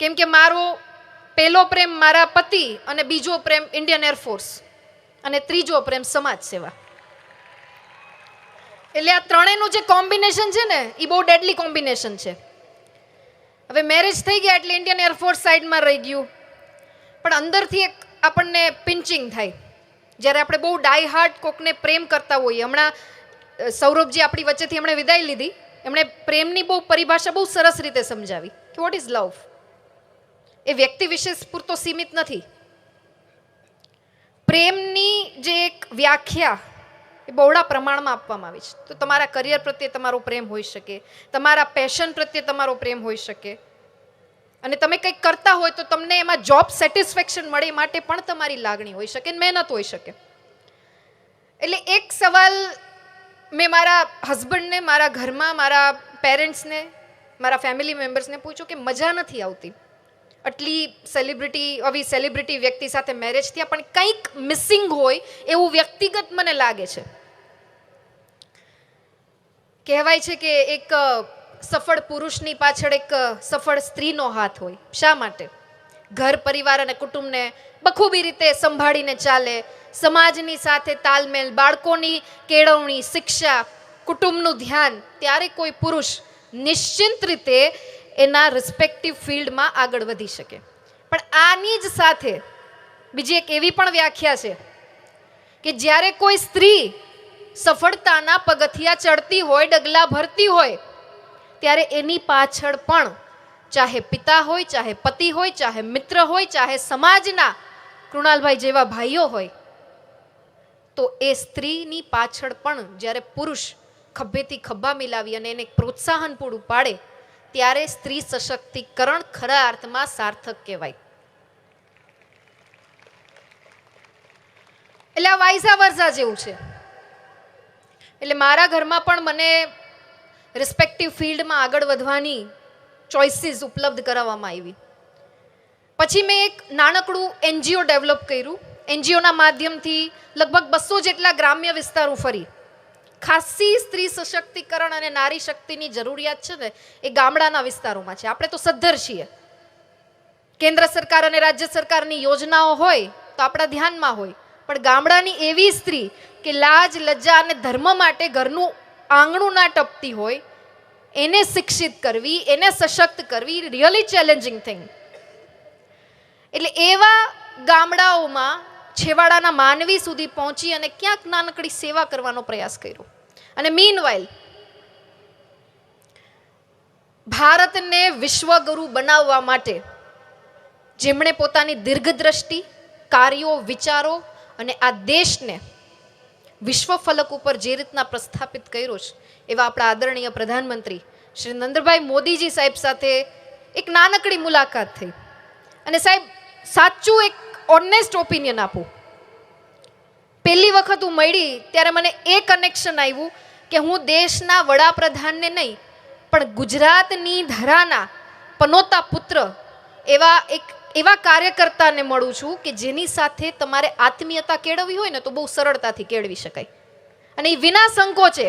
કેમ કે મારો પહેલો પ્રેમ મારા પતિ અને બીજો પ્રેમ ઇન્ડિયન એરફોર્સ અને ત્રીજો પ્રેમ સમાજ સેવા. એટલે આ ત્રણેયનું જે કોમ્બિનેશન છે ને એ બહુ ડેડલી કોમ્બિનેશન છે. હવે મેરેજ થઈ ગયા એટલે ઇન્ડિયન એરફોર્સ સાઈડમાં રહી ગયું. પણ અંદરથી એક આપણને પિંચિંગ થાય. જ્યારે આપણે બહુ ડાય હાર્ટ કોકને પ્રેમ કરતા હોઈએ. હમણાં સૌરભજી આપણી વચ્ચેથી એમણે વિદાય લીધી. એમણે પ્રેમની બહુ પરિભાષા બહુ સરસ રીતે સમજાવી. કે વોટ ઇઝ લવ એ વ્યક્તિ વિશેષ પૂરતો સીમિત નથી. પ્રેમની જે એક વ્યાખ્યા એ બહોળા પ્રમાણમાં આપવામાં આવી છે. તો તમારા કરિયર પ્રત્યે તમારો પ્રેમ હોઈ શકે, તમારા પેશન પ્રત્યે તમારો પ્રેમ હોઈ શકે. અને તમે કંઈક કરતા હોય તો તમને એમાં જોબ સેટિસ્ફેક્શન મળે માટે પણ તમારી લાગણી હોઈ શકે મહેનત હોઈ શકે. એટલે એક સવાલ મેં મારા હસબન્ડને મારા ઘરમાં, મારા પેરેન્ટ્સને મારા ફેમિલી મેમ્બર્સને પૂછ્યું કે મજા નથી આવતી. આટલી સેલિબ્રિટી આવી સેલિબ્રિટી વ્યક્તિ સાથે મેરેજ થયા, પણ કંઈક મિસિંગ હોય એવું વ્યક્તિગત મને લાગે છે. કહેવાય છે કે એક સફળ પુરુષની પાછળ એક સફળ સ્ત્રીનો હાથ હોય. શા માટે? ઘર, પરિવાર અને કુટુંબને બખૂબી રીતે સંભાળીને ચાલે. સમાજની સાથે તાલમેલ, બાળકોની કેળવણી, શિક્ષા, કુટુંબનું ધ્યાન. ત્યારે કોઈ પુરુષ નિશ્ચિંત રીતે એના રિસ્પેક્ટિવ ફિલ્ડમાં આગળ વધી શકે. પણ આની જ સાથે બીજી એક એવી પણ વ્યાખ્યા છે કે જ્યારે કોઈ સ્ત્રી સફળતાના પગથિયા ચડતી હોય, ડગલા ભરતી હોય, ત્યારે એની પાછળ પણ ચાહે પિતા હોય, ચાહે પતિ હોય, ચાહે મિત્ર હોય, ચાહે સમાજના કૃણાલભાઈ જેવા ભાઈઓ હોય, તો એ સ્ત્રીની પાછળ પણ જ્યારે પુરુષ ખભેથી ખભા મિલાવી અને એને પ્રોત્સાહન પૂરું પાડે ત્યારે સ્ત્રી સશક્તિકરણ ખરા અર્થમાં સાર્થક કહેવાય. એટલે આ વાઇઝા વર્ઝા જેવું છે. એટલે મારા ઘરમાં પણ મને રિસ્પેક્ટિવ ફિલ્ડમાં આગળ વધવાની ચોઇસીસ ઉપલબ્ધ કરાવવામાં આવી. પછી મેં એક નાનકડું એનજીઓ ડેવલપ કર્યું. એનજીઓના માધ્યમથી લગભગ બસો જેટલા ગ્રામ્ય વિસ્તારો ફરી. ખાસી સ્ત્રી સશક્તિકરણ અને નારી શક્તિની જરૂરિયાત છે ને, એ ગામડાના વિસ્તારોમાં છે. આપણે તો સદ્ધર છીએ. કેન્દ્ર સરકાર અને રાજ્ય સરકારની યોજનાઓ હોય તો આપણા ધ્યાનમાં હોય. પણ ગામડાની એવી સ્ત્રી કે લાજ લજ્જા અને ધર્મ માટે ઘરનું આંગણું ના ટપતી હોય, એને શિક્ષિત કરવી, એને સશક્ત કરવી રિયલી ચેલેન્જિંગ થિંગ એટલે એવા ગામડાઓમાં છેવાડાના માનવી સુધી પહોંચી અને ક્યાંક નાનકડી સેવા કરવાનો પ્રયાસ કર્યો. અને મીન ભારતને વિશ્વગુરુ બનાવવા માટે જેમણે પોતાની દીર્ઘદ્રષ્ટિ, કાર્યો, વિચારો અને આ દેશને વિશ્વ ફલક ઉપર જે રીતના પ્રસ્થાપિત કર્યો છે, એવા આપણા આદરણીય પ્રધાનમંત્રી શ્રી નરેન્દ્રભાઈ મોદીજી સાહેબ સાથે એક નાનકડી મુલાકાત થઈ. અને સાહેબ, સાચું એક ઓનેસ્ટ ઓપિનિયન આપું. પહેલી વખત હું મળી ત્યારે મને એ કનેક્શન આવ્યું કે હું દેશના વડાપ્રધાનને નહીં, પણ ગુજરાતની ધરાના પનોતા પુત્ર એવા એક, એવા કાર્યકર્તાને મળું છું કે જેની સાથે તમારે આત્મીયતા કેળવવી હોય ને તો બહુ સરળતાથી કેળવી શકાય. અને એ વિના સંકોચે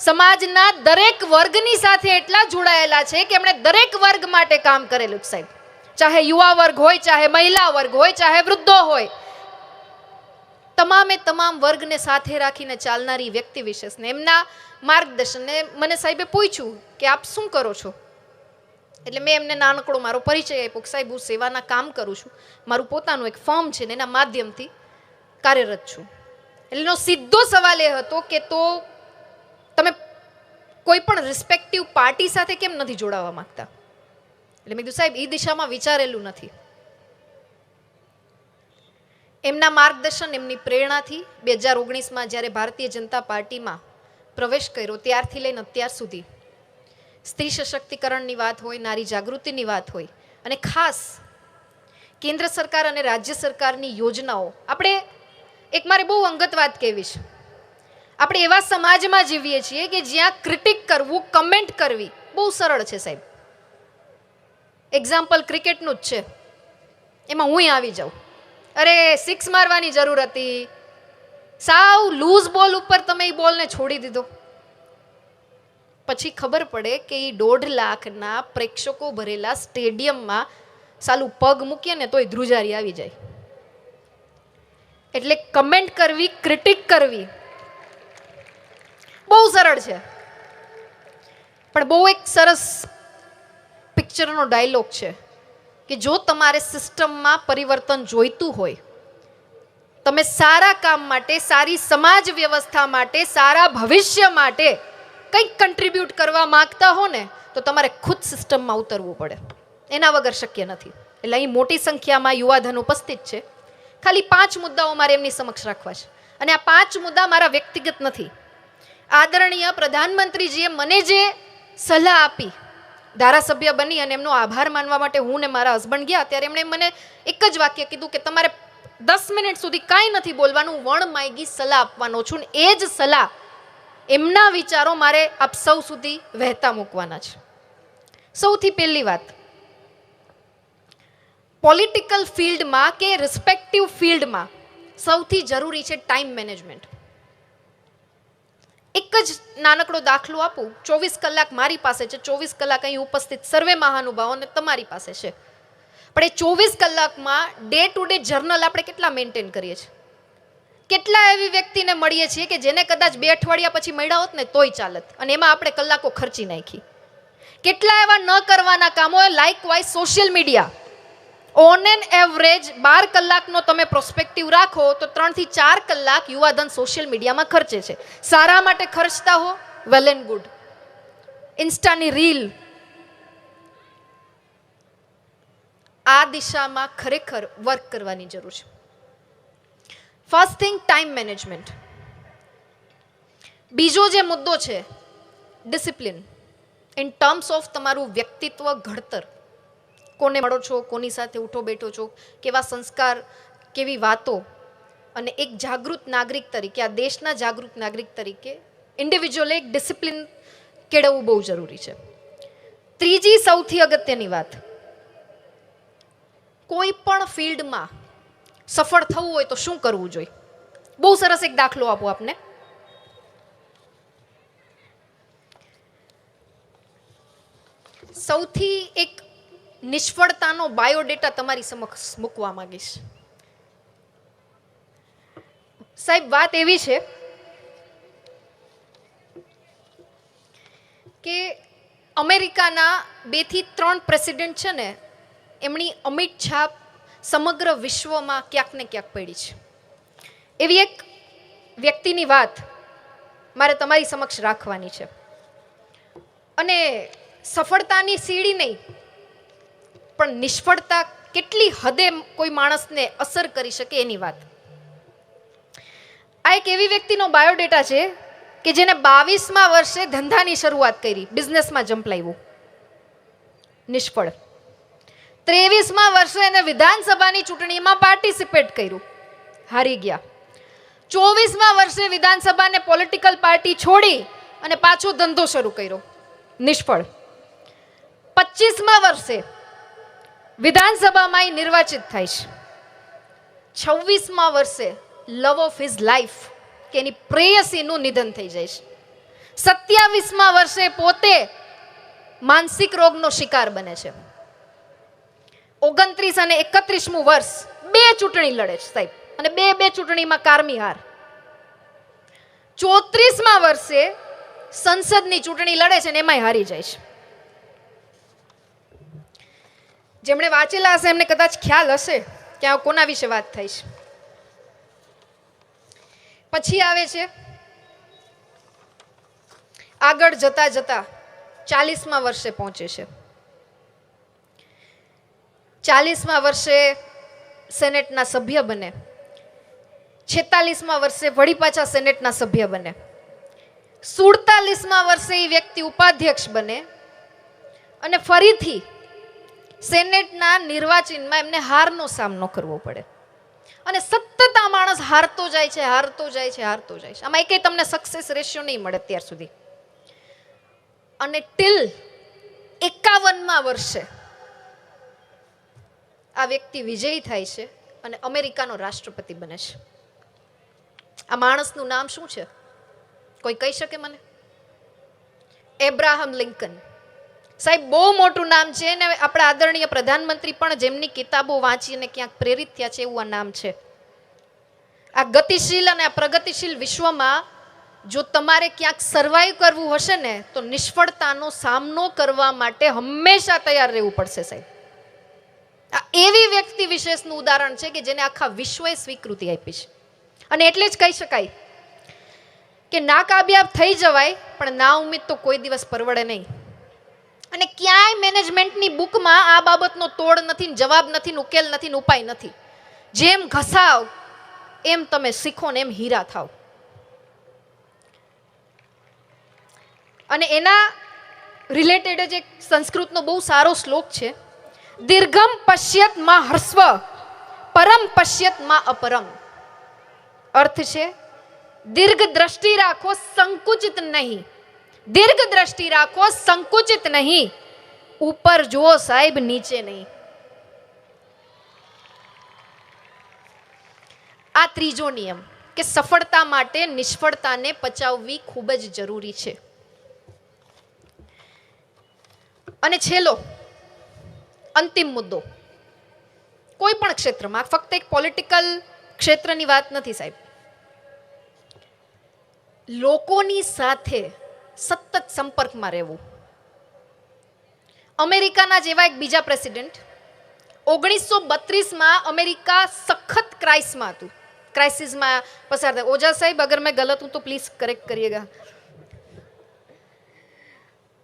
સમાજના દરેક વર્ગની સાથે એટલા જોડાયેલા છે કે એમણે દરેક વર્ગ માટે કામ કરેલું સાહેબ. ચાહે યુવા વર્ગ હોય, ચાહે મહિલા વર્ગ હોય, ચાહે વૃદ્ધો હોય, તમામે તમામ વર્ગને સાથે રાખીને ચાલનારી વ્યક્તિ વિશેષને એમના માર્ગદર્શનને મને સાહેબે પૂછ્યું કે આપ શું કરો છો? એટલે મેં એમને નાનકડો મારો પરિચય આપ્યો કે સાહેબ, હું સેવાના કામ કરું છું. મારું પોતાનું એક ફોર્મ છે ને એના માધ્યમથી કાર્યરત છું. એટલે એનો સીધો સવાલ એ હતો કે તો તમે કોઈ પણ રિસ્પેક્ટિવ પાર્ટી સાથે કેમ નથી જોડાવા માંગતા? એટલે મેં કીધું, સાહેબ એ દિશામાં વિચારેલું નથી. એમના માર્ગદર્શન, એમની પ્રેરણાથી બે હજાર ઓગણીસમાં જ્યારે ભારતીય જનતા પાર્ટીમાં પ્રવેશ કર્યો, ત્યારથી લઈને અત્યાર સુધી સ્ત્રી સશક્તિકરણની વાત હોય, નારી જાગૃતિની વાત હોય અને ખાસ કેન્દ્ર સરકાર અને રાજ્ય સરકારની યોજનાઓ. આપણે એક મારે બહુ અંગત વાત કહેવી છે. આપણે એવા સમાજમાં જીવીએ છીએ કે જ્યાં ક્રિટિક કરવું, કમેન્ટ કરવી બહુ સરળ છે સાહેબ. એક્ઝામ્પલ ક્રિકેટનું જ છે. એમાં હું આવી જાઉં. અરે સિક્સ મારવાની જરૂર હતી. સાવ લૂઝ બોલ ઉપર તમે એ બોલને છોડી દીધો. પછી ખબર પડે કે એ દોઢ લાખના પ્રેક્ષકો ભરેલા સ્ટેડિયમમાં સાલું પગ મૂકીએ ને તોય ધ્રુજારી આવી જાય. એટલે કમેન્ટ કરવી ક્રિટિક કરવી, બહુ સરળ છે. પણ બહુ એક સરસ પિક્ચરનો ડાયલોગ છે કે જો તમારે સિસ્ટમમાં પરિવર્તન જોઈતું હોય, તમે સારા કામ માટે, સારી સમાજ વ્યવસ્થા માટે, સારા ભવિષ્ય માટે કંઈક કન્ટ્રીબ્યુટ કરવા માંગતા હો ને, તો તમારે ખુદ સિસ્ટમમાં ઉતરવું પડે. એના વગર શક્ય નથી. એટલે અહીં મોટી સંખ્યામાં યુવાધન ઉપસ્થિત છે. ખાલી પાંચ મુદ્દાઓ મારે એમની સમક્ષ રાખવા છે. અને આ પાંચ મુદ્દા મારા વ્યક્તિગત નથી. આદરણીય પ્રધાનમંત્રીજીએ મને જે સલાહ આપી ધારાસભ્ય બની અને એમનો આભાર માનવા માટે હું ને મારા હસબન્ડ ગયા, ત્યારે એમણે મને એક જ વાક્ય કીધું કે તમારે દસ મિનિટ સુધી કાંઈ નથી બોલવાનું, વણ માયગી સલાહ આપવાનો છું ને એ જ સલાહ એમના વિચારો મારે આપ સૌ સુધી વહેતા મૂકવાના છે. સૌથી પહેલી વાત પોલિટિકલ ફિલ્ડમાં કે રિસ્પેક્ટિવ ફિલ્ડમાં સૌથી જરૂરી છે ટાઈમ મેનેજમેન્ટ એક જ નાનકડો દાખલો આપું. ચોવીસ કલાક મારી પાસે છે. ચોવીસ કલાક અહીં ઉપસ્થિત સર્વે મહાનુભાવોને તમારી પાસે છે. પણ એ ચોવીસ કલાકમાં ડે ટુ ડે જર્નલ આપણે કેટલા મેન્ટેન કરીએ છીએ? કેટલા એવી વ્યક્તિને મળીએ છીએ કે જેને કદાચ બે અઠવાડિયા પછી મળ્યા હોત ને તોય ચાલત. અને એમાં આપણે કલાકો ખર્ચી નાખી. કેટલા એવા ન કરવાના કામો like wise social media on an average બાર કલાકનો તમે પ્રોસ્પેક્ટિવ રાખો તો ત્રણથી ચાર કલાક યુવાધન સોશિયલ મીડિયામાં ખર્ચે છે. સારા માટે ખર્ચતા હો? વેલ એન્ડ ગુડ ઇન્સ્ટાની રીલ આ દિશામાં ખરેખર વર્ક કરવાની જરૂર છે. ફર્સ્ટ થિંગ ટાઈમ મેનેજમેન્ટ બીજો જે મુદ્દો છે ડિસિપ્લિન ઇન ટર્મ્સ ઓફ તમારું વ્યક્તિત્વ ઘડતર. કોને મળો છો, કોની સાથે ઉઠો બેઠો છો, કેવા સંસ્કાર, કેવી વાતો? અને એક જાગૃત નાગરિક તરીકે, આ દેશના જાગૃત નાગરિક તરીકે ઇન્ડિવિજ્યુઅલે એક ડિસિપ્લિન કેળવવું બહુ જરૂરી છે. ત્રીજી સૌથી અગત્યની વાત, કોઈ પણ ફિલ્ડમાં સફળ થવું હોય તો શું કરવું જોઈએ? બહુ સરસ એક દાખલો આપો આપને. સૌથી એક નિષ્ફળતાનો બાયોડેટા તમારી સમક્ષ મૂકવા માંગીશ. સાહેબ, વાત એવી છે કે અમેરિકાના બેથી ત્રણ પ્રેસિડેન્ટ છે ને, એમની અમિટ છાપ સમગ્ર વિશ્વમાં ક્યાંક ને ક્યાંક પડી છે. એવી એક વ્યક્તિની વાત મારે તમારી સમક્ષ રાખવાની છે. અને સફળતાની સીડી નહીં પણ નિષ્ફળતા કેટલી હદે કોઈ માણસને અસર કરી શકે એની વાત. આ એક એવી વ્યક્તિનો બાયોડેટા છે કે જેને બાવીસમાં વર્ષે ધંધાની શરૂઆત કરી, બિઝનેસમાં જંપલાવ્યું નિષ્ફળ. ત્રેવીસમાં વર્ષે એને વિધાનસભાની ચૂંટણીમાં પાર્ટિસિપેટ કર્યું. હારી ગયા. ચોવીસમાં વર્ષે વિધાનસભાને પોલિટિકલ પાર્ટી છોડી અને પાછો ધંધો શરૂ કર્યો. નિષ્ફળ. પચીસમાં વર્ષે વિધાનસભામાં નિર્વાચિત થાય છે. છવ્વીસમાં વર્ષે લવ ઓફ હિઝ લાઈફ કે એની પ્રેયસીનું નિધન થઈ જાય છે. સત્યાવીસમાં વર્ષે પોતે માનસિક રોગનો શિકાર બને છે. ઓગણત્રીસ અને એકત્રીસમું વર્ષ બે ચૂંટણી લડે છે સાહેબ, અને બે બે ચૂંટણીમાં કારમી હાર. ચોત્રીસમાં વર્ષે સંસદની ચૂંટણી લડે છે ને એમાંય હારી જાય છે. જેમણે વાંચેલા હશે, એમને કદાચ ખ્યાલ હશે કે આ કોના વિશે વાત થઈ છે. પછી આવે છે, આગળ જતા જતા ચાલીસમાં વર્ષે પહોંચે છે. ચાલીસમાં વર્ષે સેનેટના સભ્ય બને. છેતાલીસમાં વર્ષે વળી પાછા સેનેટના સભ્ય બને. સુડતાલીસમાં વર્ષે એ વ્યક્તિ ઉપાધ્યક્ષ બને અને ફરીથી સેનેટના નિર્વાચનમાં એમને હારનો સામનો કરવો પડે. અને સતત આ માણસ હારતો જાય છે, હારતો જાય છે, હારતો જાય છે. આમાં એકેય તમને સક્સેસ રેશિયો નહીં મળે અત્યાર સુધી. અને ટિલ એકાવનમાં વર્ષે આ વ્યક્તિ વિજયી થાય છે અને અમેરિકાનો રાષ્ટ્રપતિ બને છે. આ માણસનું નામ શું છે? કોઈ કહી શકે મને? Abraham Lincoln. સાહેબ, બહુ મોટું નામ છે ને આપણા આદરણીય પ્રધાનમંત્રી પણ જેમની કિતાબો વાંચીને ક્યાંક પ્રેરિત થયા છે એવું આ નામ છે. આ ગતિશીલ અને આ પ્રગતિશીલ વિશ્વમાં જો તમારે ક્યાંક સર્વાઈવ કરવું હશે ને, તો નિષ્ફળતાનો સામનો કરવા માટે હંમેશા તૈયાર રહેવું પડશે સાહેબ. આ એવી વ્યક્તિ વિશેષનું ઉદાહરણ છે કે જેને આખા વિશ્વએ સ્વીકૃતિ આપી છે. અને એટલે જ કહી શકાય કે નાકામયાબ થઈ જવાય, પણ ના ઉમેદ તો કોઈ દિવસ પરવડે નહીં. અને ક્યાંય મેનેજમેન્ટની બુકમાં આ બાબતનો તોડ નથી જવાબ નથી ઉકેલ નથી ઉપાય નથી. જેમ ઘસાવ, એમ તમે શીખો ને એમ હીરા થાવ. અને એના રિલેટેડ જ એક સંસ્કૃતનો બહુ સારો શ્લોક છે. દીર્ઘમ પશ્યતમાં હર્સ્વ, પરમ પશ્યતમાં અપરમ. અર્થ છે, દીર્ઘ દ્રષ્ટિ રાખો સંકુચિત નહીં. દીર્ઘ દ્રષ્ટિ રાખો, સંકુચિત નહીં. ઉપર જુઓ સાહેબ, નીચે નહીં. આ ત્રીજો નિયમ કે સફળતા માટે નિષ્ફળતાને પચાવવી ખૂબ જ જરૂરી છે. અને છેલ્લો, અંતિમ મુદ્દો. કોઈ પણ ક્ષેત્રમાં, ફક્ત એક પોલિટિકલ ક્ષેત્રની વાત નથી સાહેબ. લોકોની સાથે સતત સંપર્કમાં રહેવું. અમેરિકાના જેવા એક બીજા પ્રેસિડેન્ટ ઓગણીસો બત્રીસમાં અમેરિકા સખત ક્રાઇસમાં હતું. ક્રાઇસિસમાં પસાર થાય. ઓજા સાહેબ, અગર મેં ગલત હું તો પ્લીઝ કરેક્ટ કરીએગા.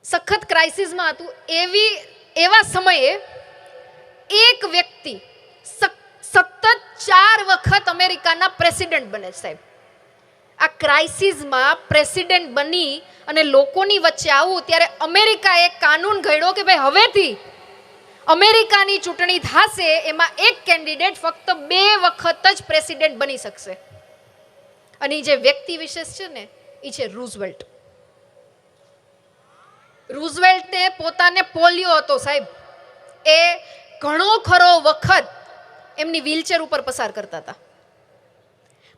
સખત ક્રાઇસિસમાં હતું. એવી, એવા સમયે એક વ્યક્તિ સતત ચાર વખત અમેરિકાના પ્રેસિડેન્ટ બને સાહેબ. આ ક્રાઇસિસમાં પ્રેસિડેન્ટ બની અને લોકોની વચ્ચે આવું ત્યારે અમેરિકાએ કાનૂન ઘડ્યો કે ભાઈ હવેથી અમેરિકાની ચૂંટણી થશે, એમાં એક કેન્ડિડેટ ફક્ત બે વખત જ પ્રેસિડેન્ટ બની શકશે. અને જે વ્યક્તિ વિશેષ છે ને એ છે રૂઝવેલ્ટ. રૂઝવેલ્ટને પોતાને પોલિયો હતો સાહેબ. એ ઘણો ખરો વખત એમની વ્હીલચેર ઉપર પસાર કરતા હતા.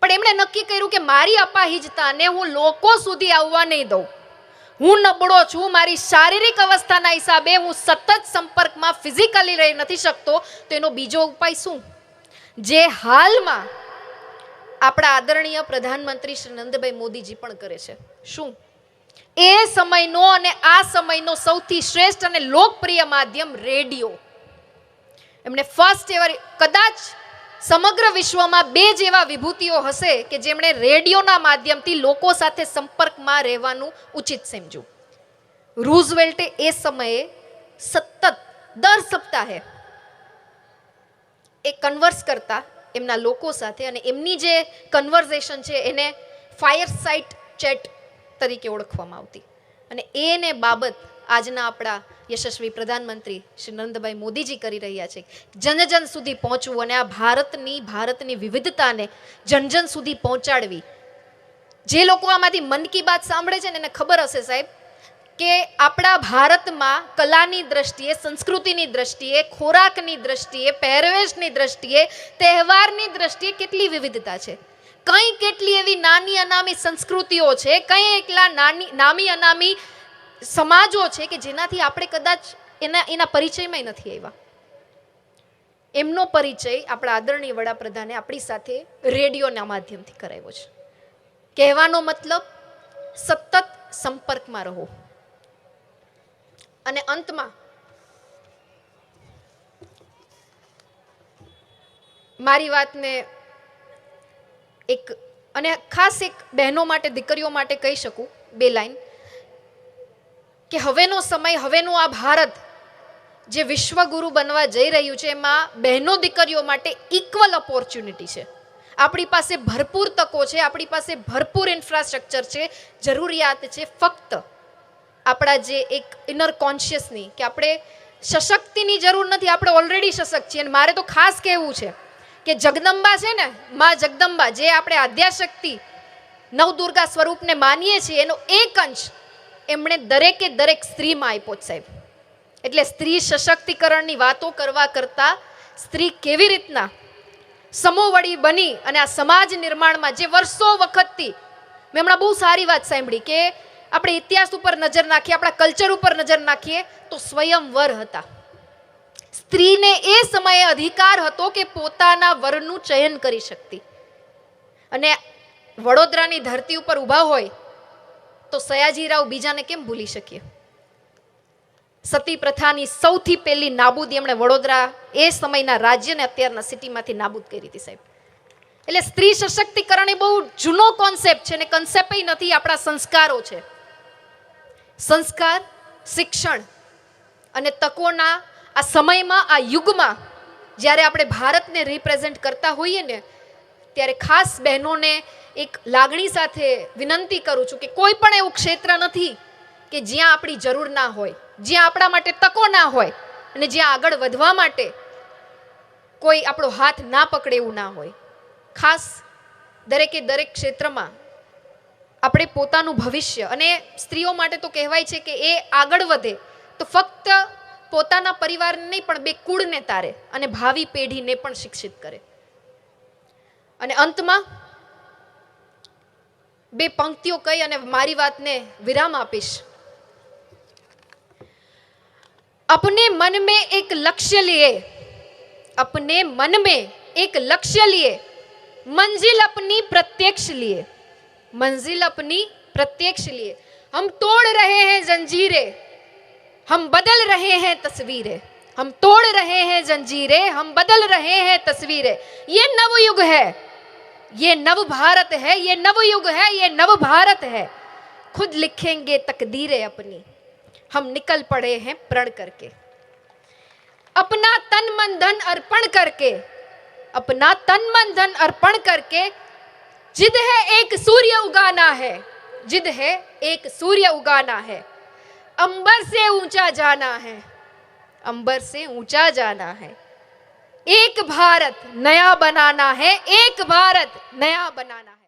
પણ એમણે નક્કી કર્યું કે મારી અપાહિજતાને હું લોકો સુધી આવવા નહીં દઉં. હું નબળો છું, મારી શારીરિક અવસ્થાના હિસાબે હું સતત સંપર્કમાં ફિઝિકલી રહી નથી શકતો, તો એનો બીજો ઉપાય શું? જે હાલમાં આપણા આદરણીય પ્રધાનમંત્રી શ્રી નંદભાઈ મોદીજી પણ કરે છે. શું? એ સમયનો અને આ સમયનો સૌથી શ્રેષ્ઠ અને લોકપ્રિય માધ્યમ રેડિયો. એમણે ફર્સ્ટ એવર કદાચ સમગ્ર વિશ્વમાં બે જેવા વિભૂતિઓ હશે કે જેમણે રેડિયોના માધ્યમથી લોકો સાથે સંપર્કમાં રહેવાનું ઉચિત સમજ્યું. રૂઝવેલ્ટે એ સમયે સતત, દર સપ્તાહે એ કન્વર્સ કરતા એમના લોકો સાથે અને એમની જે કન્વર્ઝેશન છે એને ફાયર સાઇટ ચેટ તરીકે ઓળખવામાં આવતી. અને એને બાબત આજના આપણા યશસ્વી પ્રધાનમંત્રી શ્રી નરેન્દ્રભાઈ મોદીજી કરી રહ્યા છે. જન જન સુધી પહોંચવું અને આ ભારતની ભારતની વિવિધતાને જન જન સુધી પહોંચાડવી. જે લોકો આમાંથી મન કી બાત સાંભળે છે ને એને ખબર હશે સાહેબ, કે આપણા ભારતમાં કલાની દ્રષ્ટિએ, સંસ્કૃતિની દ્રષ્ટિએ, ખોરાકની દ્રષ્ટિએ, પહેરવેશની દ્રષ્ટિએ, તહેવારની દ્રષ્ટિએ કેટલી વિવિધતા છે. કઈ કેટલી એવી નાની અનામી સંસ્કૃતિઓ છે, કઈ એકલા નાની, નામી અનામી સમાજો છે કે જેનાથી આપણે કદાચ એના એના પરિચયમાં નથી આવ્યા. એમનો પરિચય આપણા આદરણીય વડાપ્રધાને આપણી સાથે રેડિયોના માધ્યમથી કરાવ્યો છે. કહેવાનો મતલબ, સતત સંપર્કમાં રહો. અને અંતમાં, મારી વાતને એક, અને ખાસ એક બહેનો માટે, દીકરીઓ માટે કહી શકું, બે લાઈન. કે હવેનો સમય, હવેનું આ ભારત જે વિશ્વગુરુ બનવા જઈ રહ્યું છે, એમાં બહેનો દીકરીઓ માટે ઇક્વલ ઓપોર્ચ્યુનિટી છે. આપણી પાસે ભરપૂર તકો છે, આપણી પાસે ભરપૂર ઇન્ફ્રાસ્ટ્રક્ચર છે, જરૂરિયાત છે, ફક્ત આપણા જે એક ઇનર કોન્શિયસની કે આપણે સશક્તિની જરૂર નથી, આપણે ઓલરેડી સશક્ત છીએ. અને મારે તો ખાસ કહેવું છે કે જગદંબા છે ને, મા જગદંબા, જે આપણે આદ્યાશક્તિ નવદુર્ગા સ્વરૂપને માનીએ છીએ, એનો એક અંશ એમણે દરેકે દરેક સ્ત્રીમાં આપ્યો સાહેબ. એટલે સ્ત્રી સશક્તિકરણની વાતો કરવા કરતાં સ્ત્રી કેવી રીતના સમોવડી બની અને આ સમાજ નિર્માણમાં જે વર્ષો વખતથી મેં હમણાં બહુ સારી વાત સાંભળી કે આપણે ઇતિહાસ ઉપર નજર નાખીએ, આપણા કલ્ચર ઉપર નજર નાખીએ, તો સ્વયંવર હતા. સ્ત્રીને એ સમયે અધિકાર હતો કે પોતાના વરનું ચયન કરી શકતી. અને વડોદરાની ધરતી ઉપર ઊભા હોય તો સયાજીરાવ બીજાને કેમ ભૂલી શકીએ? સતી પ્રથાની સૌથી પહેલી નાબૂદી એમણે વડોદરા એ સમયના રાજ્યને અત્યારના સિટીમાંથી નાબૂદ કરી હતી સાહેબ. એટલે સ્ત્રી સશક્તિકરણ એ બહુ જૂનો કોન્સેપ્ટ છે ને કન્સેપ્ટ નથી, આપણા સંસ્કારો છે. સંસ્કાર, શિક્ષણ અને તકોના આ સમયમાં, આ યુગમાં જ્યારે આપણે ભારતને રિપ્રેઝેન્ટ કરતા હોઈએ ને ત્યારે ખાસ બહેનોને એક લાગણી સાથે વિનંતી કરું છું કે કોઈ પણ એવું ક્ષેત્ર નથી કે જ્યાં આપણી જરૂર ના હોય, જ્યાં આપણા માટે તકો ના હોય અને જ્યાં આગળ વધવા માટે કોઈ આપણો હાથ ના પકડે એવું ના હોય. ખાસ દરેકે દરેક ક્ષેત્રમાં આપણે પોતાનું ભવિષ્ય અને સ્ત્રીઓ માટે તો કહેવાય છે કે એ આગળ વધે, તો ફક્ત પોતાના પરિવારને નહીં પણ બે કુળને તારે અને ભાવિ પેઢીને પણ શિક્ષિત કરે. અને અંતમાં બે પંક્તિઓ કહી અને મારી વાતને વિરામ આપીશ अपने मन में एक लक्ष्य लिए अपने मन में एक लक्ष्य लिए मंजिल अपनी प्रत्यक्ष लिए मंजिल अपनी प्रत्यक्ष लिए हम तोड़ रहे हैं जंजीरें हम बदल रहे हैं तस्वीरें हम तोड़ रहे हैं जंजीरें हम बदल रहे हैं तस्वीरें ये नवयुग है ये नव भारत है, ये नव युग है, ये नव भारत है। खुद लिखेंगे तकदीरें अपनी। हम निकल पड़े हैं प्रण करके। अपना तन मन धन अर्पण करके, अपना तन मन धन अर्पण करके, जिद है एक सूर्य उगाना है, जिद है एक सूर्य उगाना है। अंबर से ऊँचा जाना है, अंबर से ऊँचा जाना है। एक भारत नया बनाना है एक भारत नया बनाना है